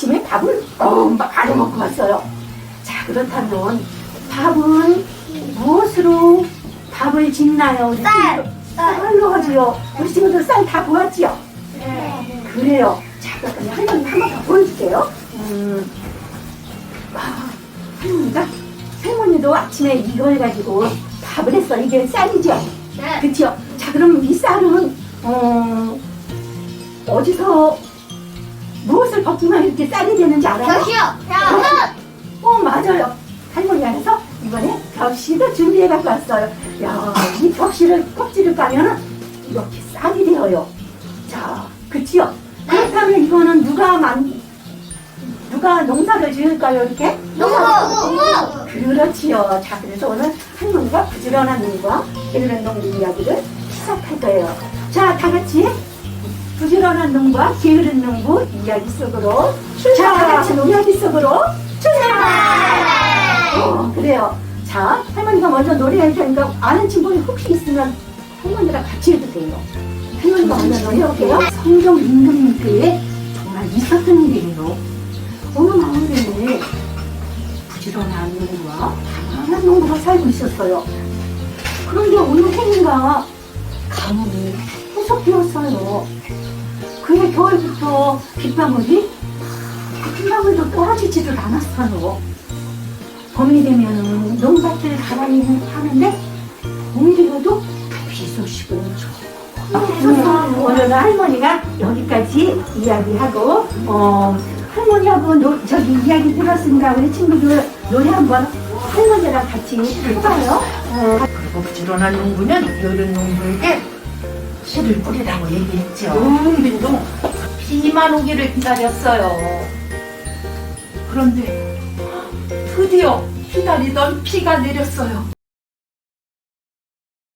아침에 밥을 엄마 가려 먹고 왔어요. 자, 그렇다면 밥은 무엇으로 밥을 짓나요? 우리 쌀! 친구들? 쌀로 하지요. 우리 친구들 쌀 다 보았지요? 네. 그래요. 자, 그럼 할머니 한번 더 보여줄게요. 음, 아, 할머니가 할머니도 아침에 이걸 가지고 밥을 했어. 이게 쌀이죠? 네. 그치요? 자, 그럼 이 쌀은 어, 어디서 무엇을 벗기면 이렇게 쌀이 벽시도 준비해 갖고 왔어요. 야, 이 벽시를 껍질을 까면은 이렇게 쌀이 되어요. 자, 그치요? 그렇다면 이거는 누가 만, 누가 농사를 지을까요, 이렇게? 농부. 농부. 그렇지요. 자, 그래서 오늘 할머니가 부지런한 농과 게으른 농부 이야기를 시작할 거예요. 자, 다 같이 부지런한 농과 게으른 농부 이야기 속으로 자, 다 같이 이야기 속으로 출발! 어, 그래요. 자, 할머니가 먼저 노래할 테니까 아는 친구이 혹시 있으면 할머니랑 같이 해도 돼요. 할머니가 먼저 노래할게요. 성경 임금님 때에 정말 있었던 일이에요. 어느 마을에 부지런한 농부와 가난한 농부가 살고 있었어요. 그런데 어느 해인가 가뭄이 계속 피었어요. 그해 겨울부터 빗방울이 그 빗방울도 떨어지지를 않았어요. 봄이 농밭을 가만히 하는데 봄이 되어도 비 소식은 없어서 오늘은 할머니가 여기까지 이야기하고 어, 할머니하고 노, 저기 이야기 들었으니까 우리 친구들 노래 한번 할머니랑 같이 해봐요. 어, 부지런한 농부는 게으른 농부에게 씨를 뿌리라고 얘기했죠. 농민도 비만 오기를 기다렸어요. 그런데 드디어 기다리던 비가 내렸어요.